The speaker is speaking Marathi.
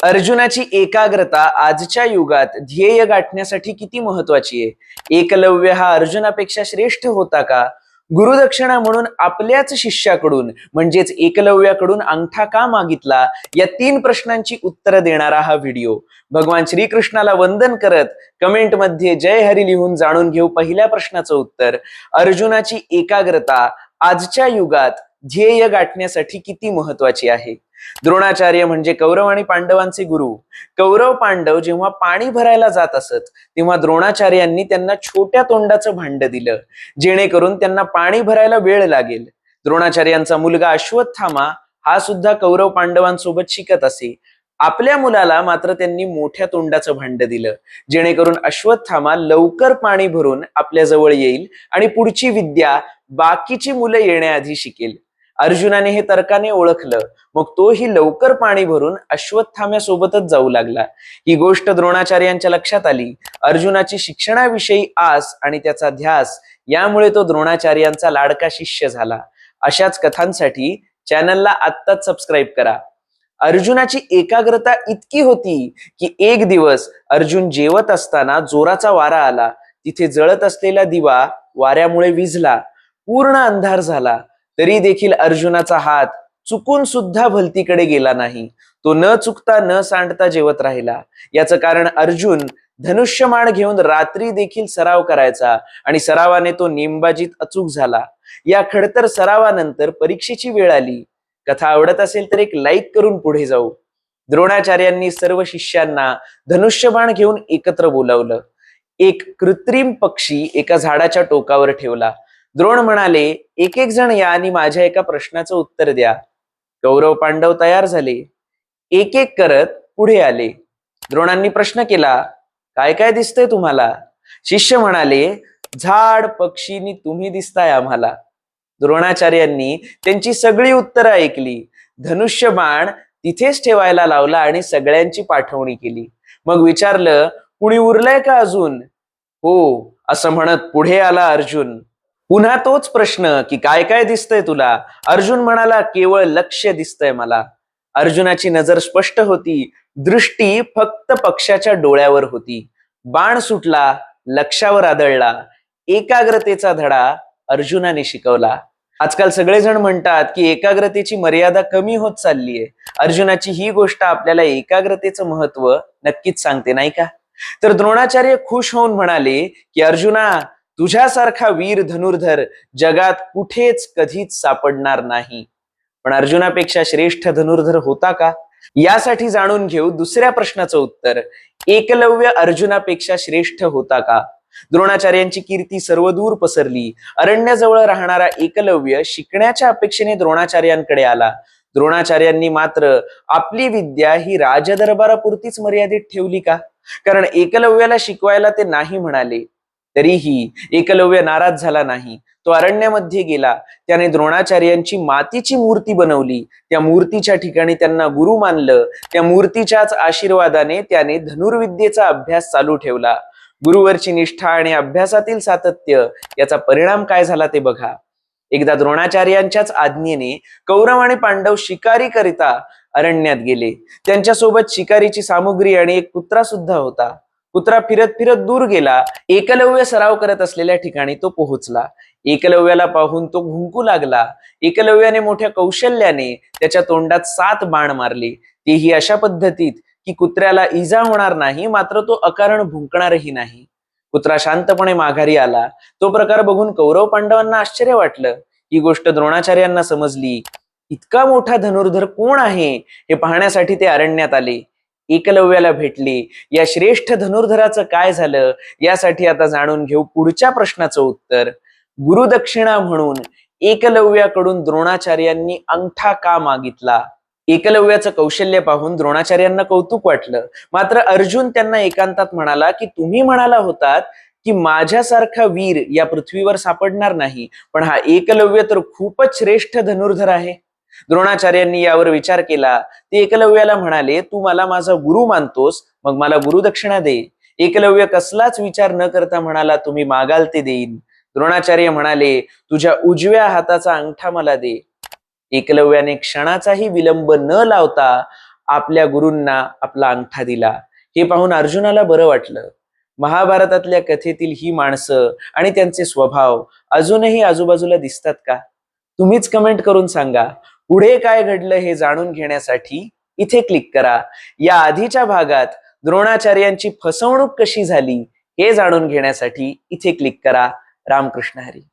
अर्जुनाची एकाग्रता आजच्या युगात ध्येय गाठण्यासाठी किती महत्वाची आहे? एकलव्य हा अर्जुनापेक्षा श्रेष्ठ होता का? गुरुदक्षिणा म्हणून आपल्याच शिष्याकडून म्हणजेच एकलव्याकडून अंगठा का मागितला? या तीन प्रश्नांची उत्तरं देणारा हा व्हिडिओ. भगवान श्रीकृष्णाला वंदन करत कमेंटमध्ये जय हरी लिहून जाणून घेऊ पहिल्या प्रश्नाचं उत्तर. अर्जुनाची एकाग्रता आजच्या युगात ध्येय गाठण्यासाठी किती महत्वाची आहे? द्रोणाचार्य म्हणजे कौरव आणि पांडवांचे गुरु. कौरव पांडव जेव्हा पाणी भरायला जात असत तेव्हा द्रोणाचार्यांनी त्यांना छोट्या तोंडाचं भांड दिलं जेणेकरून त्यांना पाणी भरायला वेळ लागेल. द्रोणाचार्यांचा मुलगा अश्वत्थामा हा सुद्धा कौरव पांडवांसोबत शिकत असे. आपल्या मुलाला मात्र त्यांनी मोठ्या तोंडाचं भांड दिलं जेणेकरून अश्वत्थामा लवकर पाणी भरून आपल्या जवळ येईल आणि पुढची विद्या बाकीची मुलं येण्याआधी शिकेल. अर्जुनाने हे तर्काने ओळखलं. मग तोही लवकर पाणी भरून अश्वत्थाम्यासोबतच जाऊ लागला. ही गोष्ट द्रोणाचार्यांच्या लक्षात आली. अर्जुनाची शिक्षणाविषयी आस आणि त्याचा ध्यास यामुळे तो द्रोणाचार्यांचा लाडका शिष्य झाला. अशाच कथांसाठी चॅनलला आत्ताच सबस्क्राईब करा. अर्जुनाची एकाग्रता इतकी होती की एक दिवस अर्जुन जेवत असताना जोराचा वारा आला. तिथे जळत असलेला दिवा वाऱ्यामुळे विझला. पूर्ण अंधार झाला. तरी देखील अर्जुनाचा हात चुकून सुद्धा भलतीकडे गेला नाही. तो न चुकता न सांडता जेवत राहिला. याचं कारण अर्जुन धनुष्यमाण घेऊन रात्री देखील सराव करायचा आणि सरावाने तो नेमबाजीत अचूक झाला. या खडतर सरावानंतर परीक्षेची वेळ आली. कथा आवडत असेल तर एक लाईक करून पुढे जाऊ. द्रोणाचार्यांनी सर्व शिष्यांना धनुष्यबाण घेऊन एकत्र बोलावलं. एक कृत्रिम पक्षी एका झाडाच्या टोकावर ठेवला. द्रोण म्हणाले एक एक जण या आणि माझ्या एका प्रश्नाचं उत्तर द्या. कौरव पांडव तयार झाले. एक एक करत पुढे आले. द्रोणांनी प्रश्न केला काय काय दिसतंय तुम्हाला? शिष्य म्हणाले झाड पक्षीनी तुम्ही दिसताय आम्हाला. द्रोणाचार्यांनी त्यांची सगळी उत्तरं ऐकली. धनुष्य बाण तिथेच ठेवायला लावला आणि सगळ्यांची पाठवणी केली. मग विचारलं कुणी उरलंय का अजून? हो असं म्हणत पुढे आला अर्जुन. पुन्हा तोच प्रश्न की काय काय दिसतंय तुला? अर्जुन म्हणाला केवळ लक्ष दिसतंय मला. अर्जुनाची नजर स्पष्ट होती. दृष्टी फक्त पक्षाच्या डोळ्यावर होती. बाण सुटला लक्षावर आदळला. एकाग्रतेचा धडा अर्जुनाने शिकवला. आजकाल सगळेजण म्हणतात की एकाग्रतेची मर्यादा कमी होत चालली आहे अर्जुनाची ही गोष्ट आपल्याला एकाग्रतेचं महत्त्व नक्कीच सांगते नाही का? तर द्रोणाचार्य खुश होऊन म्हणाले की अर्जुना तुझ्यासारखा वीर धनुर्धर जगात कुठेच कधीच सापडणार नाही. पण अर्जुनापेक्षा श्रेष्ठ धनुर्धर होता का? यासाठी जाणून घेऊ दुसऱ्या प्रश्नाचं उत्तर. एकलव्य अर्जुनापेक्षा श्रेष्ठ होता का? द्रोणाचार्यांची कीर्ती सर्वदूर पसरली. अरण्याजवळ राहणारा एकलव्य शिकण्याच्या अपेक्षेने द्रोणाचार्यांकडे आला. द्रोणाचार्यांनी मात्र आपली विद्या ही राजदरबारापुरतीच मर्यादित ठेवली का? कारण एकलव्याला शिकवायला ते नाही म्हणाले. तरीही एकलव्य नाराज झाला नाही. तो अरण्यामध्ये गेला. त्याने द्रोणाचार्यांची मातीची मूर्ती बनवली. त्या मूर्तीच्या ठिकाणी त्यांना गुरु मानलं. त्या मूर्तीच्याच आशीर्वादाने त्याने धनुर्विद्येचा अभ्यास चालू ठेवला. गुरुवरची निष्ठा आणि अभ्यासातील सातत्य याचा परिणाम काय झाला ते बघा. एकदा द्रोणाचार्यांच्याच आज्ञेने कौरव आणि पांडव शिकारी करिता अरण्यात गेले. त्यांच्यासोबत शिकारीची सामुग्री आणि एक कुत्रा सुद्धा होता. कुत्रा फिरत फिरत दूर गेला. एकलव्य सराव करत असलेल्या ठिकाणी तो पोहोचला. एकलव्याला पाहून तो भुंकू लागला. एकलव्याने मोठ्या कौशल्याने त्याच्या तोंडात सात बाण मारले. तेही अशा पद्धतीत की कुत्र्याला इजा होणार नाही मात्र तो अकारण भुंकणारही नाही. कुत्रा शांतपणे माघारी आला. तो प्रकार बघून कौरव पांडवांना आश्चर्य वाटलं. ही गोष्ट द्रोणाचार्यांना समजली. इतका मोठा धनुर्धर कोण आहे हे पाहण्यासाठी ते अरण्यात आले. एकलव्याला भेटली. या श्रेष्ठ धनुर्धराचं काय झालं? यासाठी आता जाणून घेऊ पुढच्या प्रश्नाचं उत्तर. गुरुदक्षिणा म्हणून एकलव्याकडून द्रोणाचार्यांनी अंगठा का मागितला? एकलव्याचं कौशल्य पाहून द्रोणाचार्यांना कौतुक वाटलं. मात्र अर्जुन त्यांना एकांतात म्हणाला की तुम्ही म्हणाला होतात की माझ्यासारखा वीर या पृथ्वीवर सापडणार नाही पण हा एकलव्य तर खूपच श्रेष्ठ धनुर्धर आहे. द्रोणाचार्यांनी यावर विचार केला. ते एकलव्याला म्हणाले तू मला माझा गुरु मानतोस मग मला गुरुदक्षिणा दे. एकलव्य कसलाच विचार न करता म्हणाला तुम्ही मागाल ते देईन. द्रोणाचार्य म्हणाले तुझ्या उजव्या हाताचा अंगठा मला दे. एकलव्याने क्षणाचाही विलंब न लावता आपल्या गुरूंना आपला अंगठा दिला. हे पाहून अर्जुनाला बरं वाटलं. महाभारतातल्या कथेतील ही माणसं आणि त्यांचे स्वभाव अजूनही आजूबाजूला दिसतात का? तुम्हीच कमेंट करून सांगा. पुढे काय घडलं हे जाणून घेण्यासाठी इथे क्लिक करा. या आधीच्या भागात द्रोणाचार्यांची फसवणूक कशी झाली हे जाणून घेण्यासाठी इथे क्लिक करा. रामकृष्ण हरी.